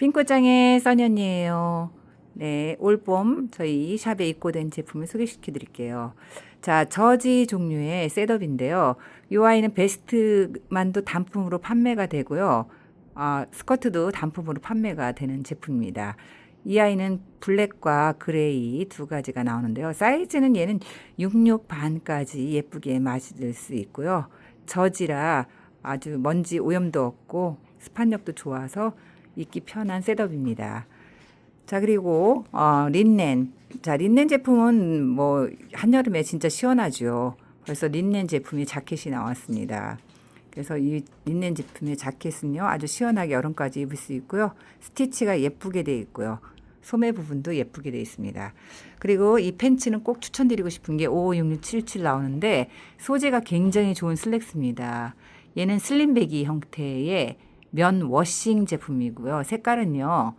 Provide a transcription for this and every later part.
핑크장의 써니언니예요. 네, 올봄 저희 샵에 입고된 제품을 소개시켜 드릴게요. 자, 저지 종류의 셋업인데요. 이 아이는 베스트만도 단품으로 판매가 되고요. 아, 스커트도 단품으로 판매가 되는 제품입니다. 이 아이는 블랙과 그레이 두 가지가 나오는데요. 사이즈는 얘는 66 반까지 예쁘게 맞을 수 있고요. 저지라 아주 먼지 오염도 없고 습한력도 좋아서 입기 편한 셋업입니다. 자 그리고 어, 린넨 자 린넨 제품은 뭐 한여름에 진짜 시원하죠. 벌써 린넨 제품이 자켓이 나왔습니다. 그래서 이 린넨 제품의 자켓은요 아주 시원하게 여름까지 입을 수 있고요. 스티치가 예쁘게 되어 있고요. 소매 부분도 예쁘게 되어 있습니다. 그리고 이 팬츠는 꼭 추천드리고 싶은 게 556677 나오는데 소재가 굉장히 좋은 슬랙스입니다. 얘는 슬림배기 형태의 면 워싱 제품이고요. 색깔은요.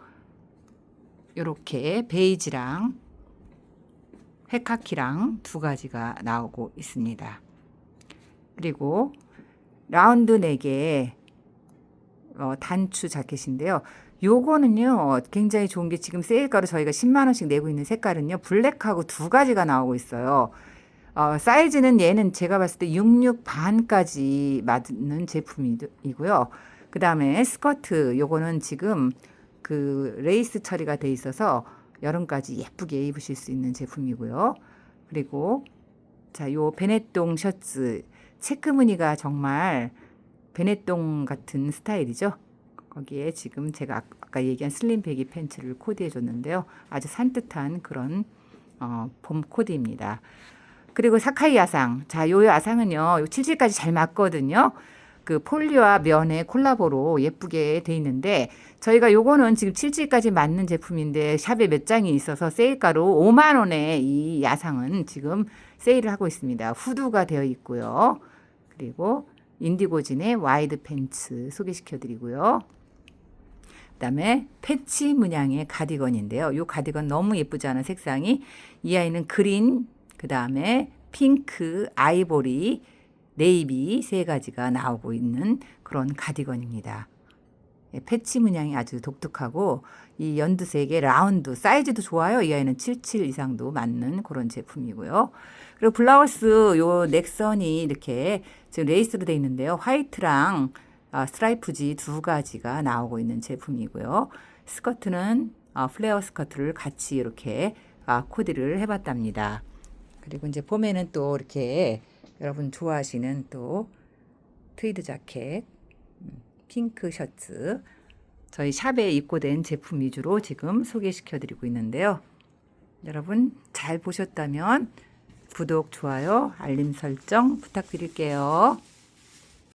이렇게 베이지랑 회카키랑 두 가지가 나오고 있습니다. 그리고 라운드 네개 어, 단추 자켓인데요. 요거는요 굉장히 좋은 게 지금 세일가로 저희가 10만 원씩 내고 있는 색깔은요 블랙하고 두 가지가 나오고 있어요. 어, 사이즈는 얘는 제가 봤을 때 66 반까지 맞는 제품이고요. 그 다음에 스커트 요거는 지금 그 레이스 처리가 돼 있어서 여름까지 예쁘게 입으실 수 있는 제품이고요. 그리고 자, 요 베네똥 셔츠 체크 무늬가 정말 베네똥 같은 스타일이죠. 거기에 지금 제가 아- 아까 얘기한 슬림 배기 팬츠를 코디해 줬는데요. 아주 산뜻한 그런 어, 봄 코디입니다. 그리고 사카이 야상. 자, 요 야상은요. 요 77까지 잘 맞거든요. 그 폴리와 면의 콜라보로 예쁘게 돼 있는데 저희가 요거는 지금 77까지 맞는 제품인데 샵에 몇 장이 있어서 세일가로 5만 원에 이 야상은 지금 세일을 하고 있습니다. 후드가 되어 있고요. 그리고 인디고진의 와이드 팬츠 소개시켜 드리고요. 그다음에 패치 문양의 가디건인데요. 요 가디건 너무 예쁘지 않은 색상이 이 아이는 그린, 그다음에 핑크, 아이보리, 네이비 세 가지가 나오고 있는 그런 가디건입니다. 예, 패치 문양이 아주 독특하고 이 연두색의 라운드 사이즈도 좋아요. 이 아이는 77 이상도 맞는 그런 제품이고요. 그리고 블라우스 요 넥선이 이렇게 지금 레이스로 돼 있는데요. 화이트랑 아, 스트라이프지 두 가지가 나오고 있는 제품이고요. 스커트는 아, 플레어 스커트를 같이 이렇게 아, 코디를 해봤답니다. 그리고 이제 봄에는 또 이렇게 여러분 좋아하시는 또 트위드 자켓, 음, 핑크 셔츠, 저희 샵에 입고된 제품 위주로 지금 소개시켜 드리고 있는데요. 여러분 잘 보셨다면 구독, 좋아요, 알림 설정 부탁드릴게요.